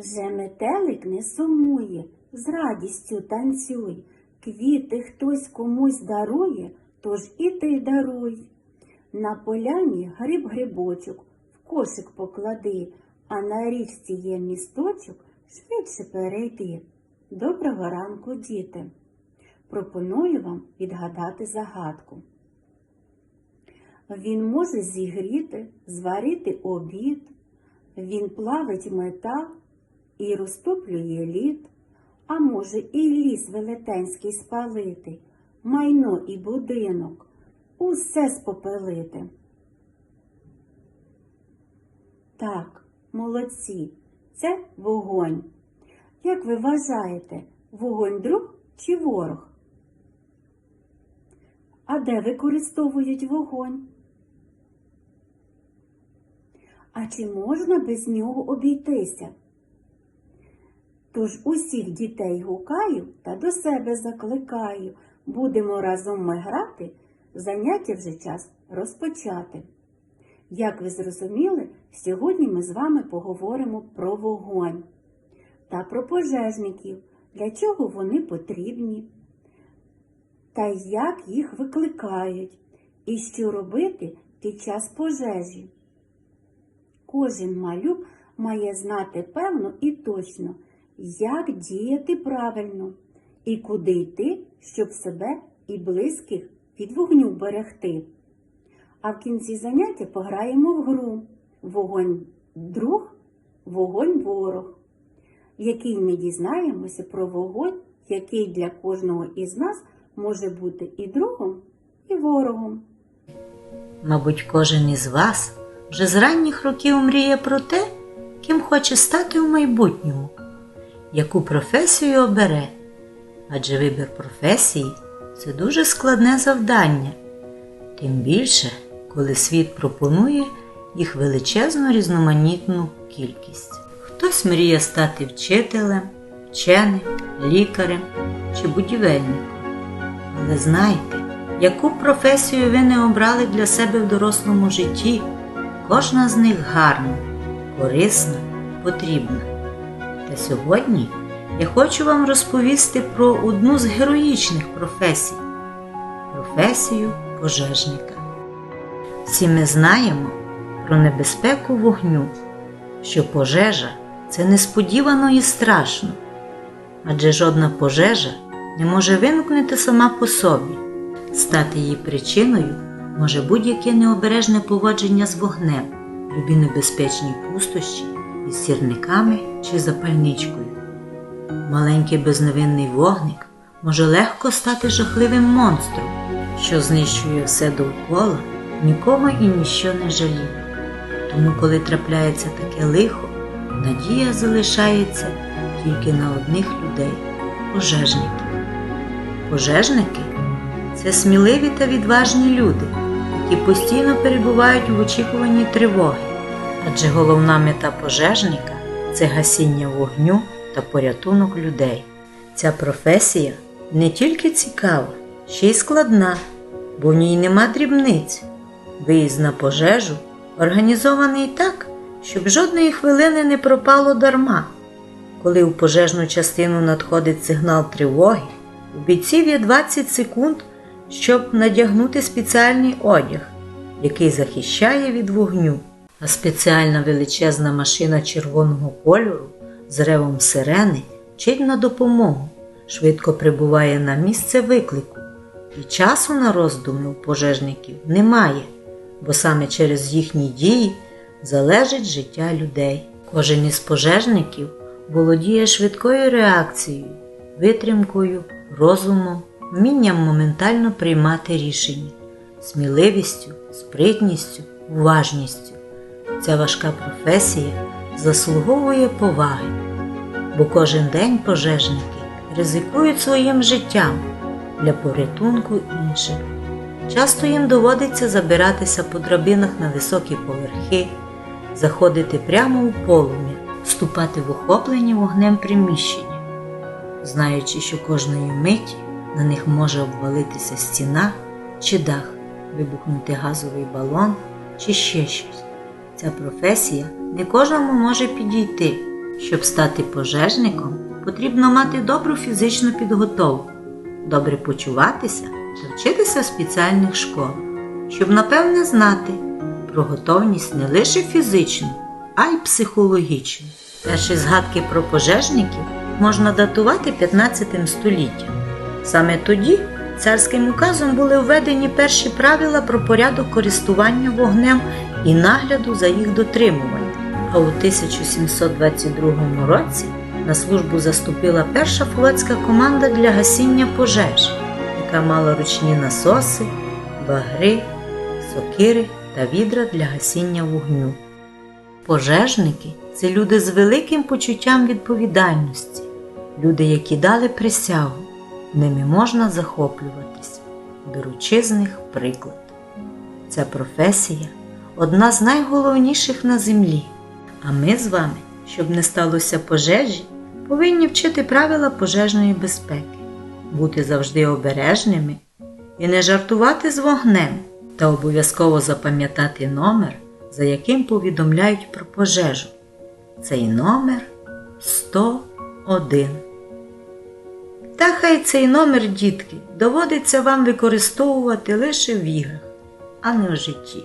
Вже метелик не сумує, з радістю танцюй. Квіти хтось комусь дарує, тож і ти даруй. На поляні гриб грибочок, в кошик поклади, а на річці є місточок, швидше перейди. Доброго ранку, діти! Пропоную вам відгадати загадку. Він може зігріти, зварити обід, він плавить метал і розтоплює лід, а може і ліс велетенський спалити, майно і будинок, усе спопелити. Так, молодці, це вогонь. Як ви вважаєте, вогонь друг чи ворог? А де використовують вогонь? А чи можна без нього обійтися? Тож усіх дітей гукаю та до себе закликаю. Будемо разом ми грати, заняття вже час розпочати. Як ви зрозуміли, сьогодні ми з вами поговоримо про вогонь та про пожежників, для чого вони потрібні, та як їх викликають, і що робити під час пожежі. Кожен малюк має знати певно і точно, як діяти правильно і куди йти, щоб себе і близьких від вогню берегти. А в кінці заняття пограємо в гру Вогонь друг, вогонь ворог, в якій ми дізнаємося про вогонь, який для кожного із нас може бути і другом, і ворогом. Мабуть, кожен із вас вже з ранніх років мріє про те, ким хоче стати у майбутньому, яку професію обере. Адже вибір професії це дуже складне завдання, тим більше, коли світ пропонує їх величезну різноманітну кількість. Хтось мріє стати вчителем, вченим, лікарем чи будівельником. Але знайте, яку професію ви не обрали для себе в дорослому житті, кожна з них гарна, корисна, потрібна. Та сьогодні я хочу вам розповісти про одну з героїчних професій професію пожежника. Всі ми знаємо про небезпеку вогню, що пожежа це несподівано і страшно, адже жодна пожежа не може виникнути сама по собі. Стати її причиною може будь-яке необережне поводження з вогнем, любі небезпечні пустощі із сірниками чи запальничкою. Маленький безневинний вогник може легко стати жахливим монстром, що знищує все довкола, нікого і ніщо не жаліє. Тому, коли трапляється таке лихо, надія залишається тільки на одних людей пожежників. Пожежники це сміливі та відважні люди, які постійно перебувають в очікуванні тривоги, адже головна мета пожежника це гасіння вогню та порятунок людей. Ця професія не тільки цікава, ще й складна, бо в ній нема дрібниць. Виїзд на пожежу організований так, щоб жодної хвилини не пропало дарма. Коли у пожежну частину надходить сигнал тривоги, у бійців є 20 секунд, щоб надягнути спеціальний одяг, який захищає від вогню, а спеціальна величезна машина червоного кольору з ревом сирени вчить на допомогу, швидко прибуває на місце виклику, і часу на роздуми у пожежників немає, бо саме через їхні дії залежить життя людей. Кожен із пожежників володіє швидкою реакцією, витримкою, розумом, вмінням моментально приймати рішення, сміливістю, спритністю, уважністю. Ця важка професія заслуговує поваги, бо кожен день пожежники ризикують своїм життям для порятунку інших. Часто їм доводиться забиратися по драбинах на високі поверхи, заходити прямо у полум'я, вступати в охоплені вогнем приміщення, знаючи, що кожної миті на них може обвалитися стіна чи дах, вибухнути газовий балон чи ще щось. Ця професія не кожному може підійти, Щоб стати пожежником, потрібно мати добру фізичну підготовку, добре почуватися та вчитися в спеціальних школах, щоб напевне знати про готовність не лише фізичну, а й психологічну. Перші згадки про пожежників можна датувати 15 століттям. Саме тоді царським указом були введені перші правила про порядок користування вогнем і нагляду за їх дотримуванням. А у 1722 році на службу заступила перша флотська команда для гасіння пожеж, яка мала ручні насоси, багри, сокири та відра для гасіння вогню. Пожежники це люди з великим почуттям відповідальності, люди, які дали присягу, ними можна захоплюватись, беручи з них приклад. Ця професія одна з найголовніших на землі. А ми з вами, щоб не сталося пожежі, повинні вчити правила пожежної безпеки, бути завжди обережними і не жартувати з вогнем, та обов'язково запам'ятати номер, за яким повідомляють про пожежу. Цей номер 101. Та хай цей номер, дітки, доводиться вам використовувати лише в іграх, а не в житті.